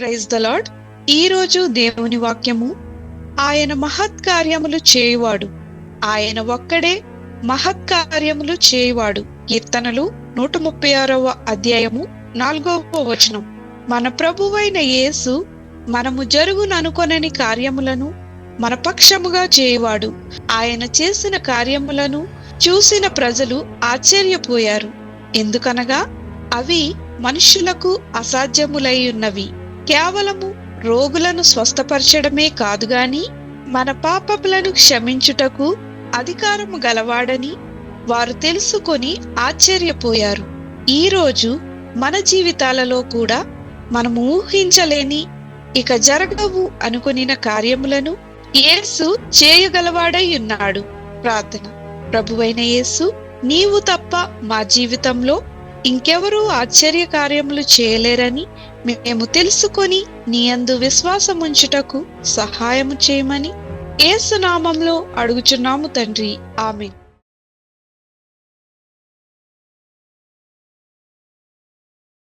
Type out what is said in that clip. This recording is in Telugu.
ప్రైజ్ ద లాడ్ ఈ రోజు దేవుని వాక్యము ఆయన మహత్కార్యములు చేయువాడు. ఆయన ఒక్కడే మహత్కార్యములు చేయువాడు. కీర్తనలు నూట ముప్పై ఆరవ అధ్యాయము నాలుగవ వచనం. మన ప్రభువైన యేసు మనము జరుగుననుకొనని కార్యములను మన పక్షముగా చేయువాడు. ఆయన చేసిన కార్యములను చూసిన ప్రజలు ఆశ్చర్యపోయారు. ఎందుకనగా అవి మనుషులకు అసాధ్యములై ఉన్నవి కేవలము రోగులను స్వస్థపరచడమే కాదు గాని మన పాపములను క్షమించుటకు అధికారము గలవాడని వారు తెలుసుకొని ఆశ్చర్యపోయారు. ఈ రోజు మన జీవితాలలో కూడా మనము ఊహించలేని ఇక జరగవు అనుకొనిన కార్యములను యేసు చేయగలవాడై ఉన్నాడు. ప్రార్థన. ప్రభువైన యేసు నీవు తప్ప మా జీవితంలో ఇంకెవరూ ఆశ్చర్య కార్యములు చేయలేరని మేము తెలుసుకొని నీయందు విశ్వాసముంచుటకు సహాయము చేయమని ఏసునామంలో అడుగుచున్నాము తండ్రి. ఆమె